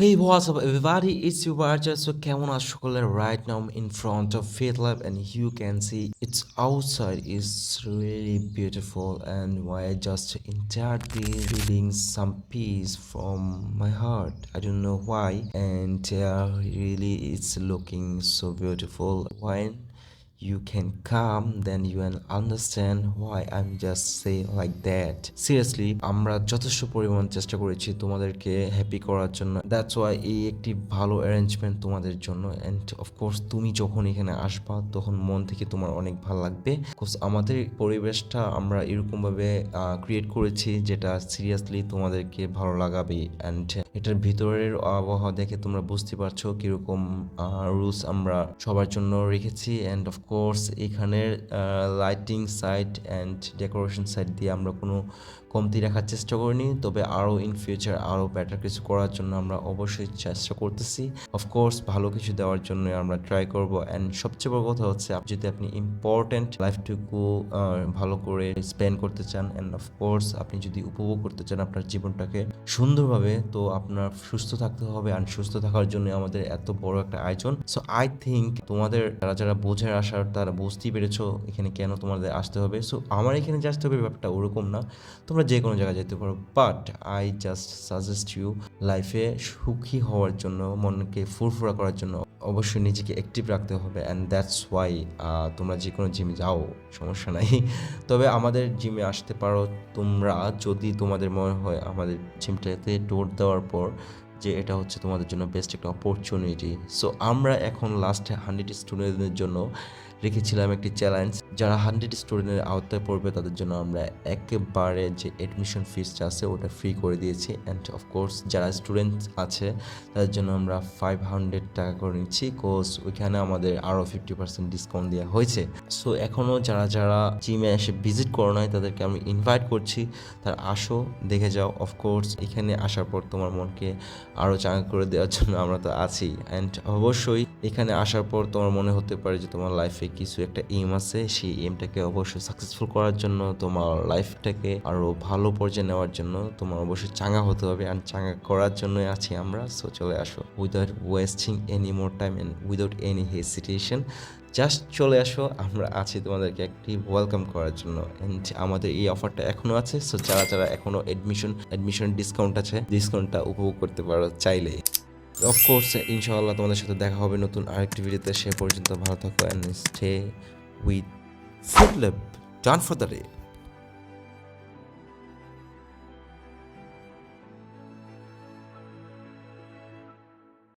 Hey, what's up, everybody? It's your Barja. So, কেমন আছো সকলে? Right now, I'm in front of Faith Lab, and you can see it's outside is really beautiful, and why I just entirely feeling some peace from my heart. I don't know why, and uh, really, it's looking so beautiful. When You can come, then you can understand why I'm just say like that. Seriously, আমরা যথেষ্ট পরিমাণ চেষ্টা করেছি তোমাদেরকে happy করার জন্য। That's why এই একটি ভালো অ্যারেঞ্জমেন্ট তোমাদের জন্য। অ্যান্ড অফকোর্স তুমি যখন এখানে আসবা, তখন মন থেকে তোমার অনেক ভালো লাগবে। বিকজ আমাদের পরিবেশটা আমরা এরকমভাবে ক্রিয়েট করেছি যেটা সিরিয়াসলি তোমাদেরকে ভালো লাগাবে। অ্যান্ড এটার ভিতরের আবহাওয়া দেখে তোমরা বুঝতে পারছ কীরকম রুলস আমরা সবার জন্য রেখেছি। অ্যান্ড অফকোর্স এখানের lighting side and decoration side দিয়ে আমরা কোনো কমতি রাখার চেষ্টা করিনি। তবে আরও ইন ফিউচার আরও বেটার কিছু করার জন্য আমরা অবশ্যই চেষ্টা করতেছি। অফকোর্স ভালো কিছু দেওয়ার জন্য আমরা ট্রাই করব। অ্যান্ড সবচেয়ে বড় কথা হচ্ছে যদি আপনি ইম্পর্ট্যান্ট লাইফটুকু ভালো করে স্পেন্ড করতে চান অ্যান্ড অফকোর্স আপনি যদি উপভোগ করতে চান আপনার জীবনটাকে সুন্দরভাবে, তো আপনার সুস্থ থাকতে হবে। অ্যান্ড সুস্থ থাকার জন্য আমাদের এত বড় একটা আয়োজন। সো আই থিঙ্ক তোমাদের, যারা যারা বোঝার আসার তারা বুঝতেই পেরেছ এখানে কেন তোমাদের আসতে হবে। সো আমার এখানে যে আসতে হবে ব্যাপারটা ওরকম না। তোমরা যে কোনো জায়গায় যেতে পারো। But I just suggest you লাইফে সুখী হওয়ার জন্য, মনকে ফুরফুরা করার জন্য অবশ্যই নিজেকে অ্যাক্টিভ রাখতে হবে। অ্যান্ড দ্যাটস ওয়াই তোমরা যে কোনো জিমে যাও, সমস্যা নাই। তবে আমাদের জিমে আসতে পারো। তোমরা যদি তোমাদের মনে হয় আমাদের জিমটাতে ডোর দেওয়ার পর যে এটা হচ্ছে তোমাদের জন্য বেস্ট একটা অপরচুনিটি সো আমরা এখন লাস্টে হান্ড্রেড স্টুডেন্টদের জন্য রেখেছিলাম একটি চ্যালেঞ্জ যারা হান্ড্রেড স্টুডেন্টের আওতায় পড়বে, তাদের জন্য আমরা একেবারে যে অ্যাডমিশন ফিসটা আছে, ওটা ফ্রি করে দিয়েছি। অ্যান্ড অফকোর্স যারা স্টুডেন্ট আছে, তাদের জন্য আমরা ফাইভ হান্ড্রেড টাকা করে নিচ্ছি। কোর্স ওইখানে আমাদের আরও ফিফটি পার্সেন্ট ডিসকাউন্ট দেওয়া হয়েছে। সো এখনও যারা যারা জিমে এসে ভিজিট করো নাই, তাদেরকে আমি ইনভাইট করছি। তারা আসো, দেখে যাও। অফকোর্স এখানে আসার পর তোমার মনকে আরও চাঙ্গা করে দেওয়ার জন্য আমরা তো আছি। অ্যান্ড অবশ্যই এখানে আসার পর তোমার মনে হতে পারে যে তোমার লাইফে কিছু একটা এম আছে। সেই এমটাকে অবশ্যই সাকসেসফুল করার জন্য, তোমার লাইফটাকে আরও ভালো পর্যায়ে নেওয়ার জন্য তোমার অবশ্যই চাঙ্গা হতে হবে। অ্যান্ড চাঙ্গা করার জন্যই আছি আমরা। সো চলে আসো। Without wasting any more time and without any hesitation just চলে আসো। আমরা আছি তোমাদেরকে একটি ওয়েলকাম করার জন্য। অ্যান্ড আমাদের এই অফারটা এখনও আছে। সো যারা যারা এখনও অ্যাডমিশন অ্যাডমিশন ডিসকাউন্ট আছে ডিসকাউন্টটা উপভোগ করতে পারো চাইলে। অফকোর্স ইনশাআল্লাহ তোমাদের সাথে দেখা হবে নতুন আরেকটি ভিডিওতে সে পর্যন্ত ভালো থাকো and stay with Sirlib, done for the day.